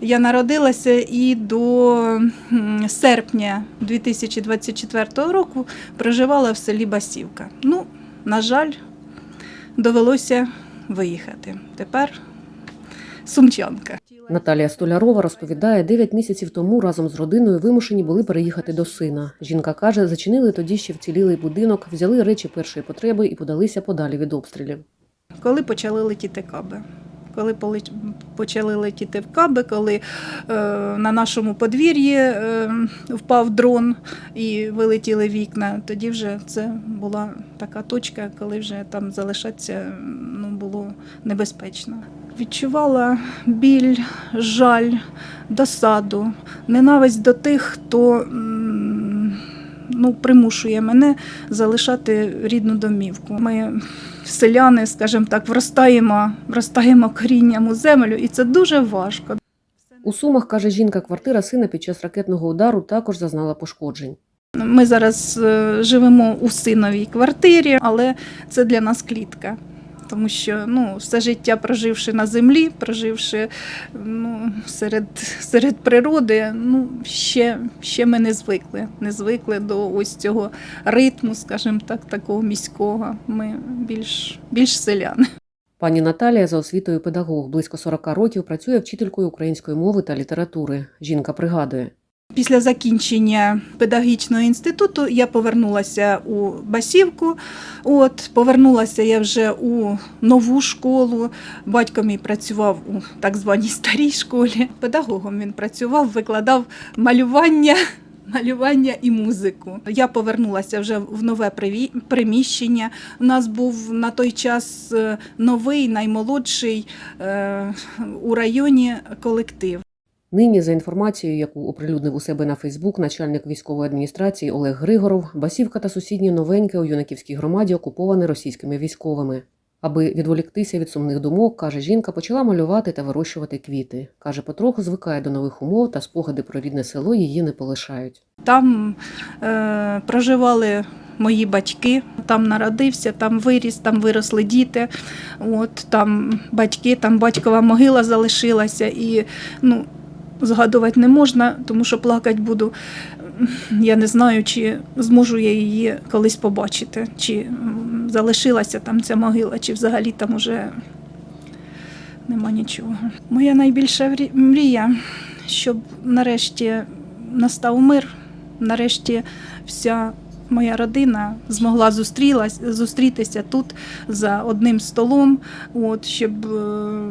я народилася і до серпня 2024 року проживала в селі Басівка. Ну, на жаль, довелося виїхати. Тепер сумчанка. Наталія Столярова розповідає, 9 місяців тому разом з родиною вимушені були переїхати до сина. Жінка каже, зачинили тоді ще вцілілий будинок, взяли речі першої потреби і подалися подалі від обстрілів. коли почали летіти каби. Коли почали летіти в каби, коли е, на нашому подвір'ї е, впав дрон і вилетіли вікна, тоді вже це була така точка, коли вже там залишатися ну, було небезпечно. Відчувала біль, жаль, досаду, ненависть до тих, хто ну, примушує мене залишати рідну домівку. Ми селяни, скажімо так, вростаємо, вростаємо корінням у землю, і це дуже важко. У Сумах, каже жінка, квартира сина під час ракетного удару також зазнала пошкоджень. Ми зараз е, живемо у синовій квартирі, але це для нас клітка. Тому що ну, все життя проживши на землі, проживши ну, серед, серед природи, ну, ще, ще ми не звикли. Не звикли до ось цього ритму, скажімо так, такого міського. Ми більш, більш селяни. Пані Наталія за освітою педагог близько 40 років працює вчителькою української мови та літератури. Жінка пригадує. Після закінчення педагогічного інституту я повернулася у Басівку. От, повернулася я вже у нову школу. Батько мій працював у так званій старій школі. Педагогом він працював, викладав малювання. Малювання і музику. Я повернулася вже в нове приміщення. У нас був на той час е, новий, наймолодший е, у районі колектив. Нині, за інформацією, яку оприлюднив у себе на Фейсбук начальник військової адміністрації Олег Григоров, Басівка та сусіднє новеньке у юнаківській громаді окуповане російськими військовими. Аби відволіктися від сумних думок, каже жінка, почала малювати та вирощувати квіти. Каже, потроху звикає до нових умов та спогади про рідне село її не полишають. Там е, проживали мої батьки, там народився, там виріс, там виросли діти. От, там батьки, там батькова могила залишилася. І ну, згадувати не можна, тому що плакати буду. Я не знаю, чи зможу я її колись побачити, чи залишилася там ця могила, чи взагалі там уже нема нічого. Моя найбільша мрія, щоб нарешті настав мир, нарешті вся моя родина змогла зустрілась, зустрітися тут за одним столом, от, щоб е,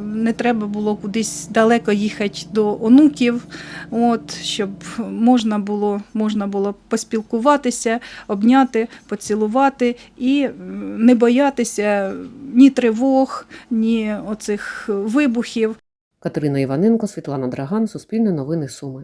не треба було кудись далеко їхати до онуків, от, щоб можна було, можна було поспілкуватися, обняти, поцілувати і не боятися ні тривог, ні оцих вибухів. Катерина Іваненко, Світлана Драган, Суспільне новини Суми.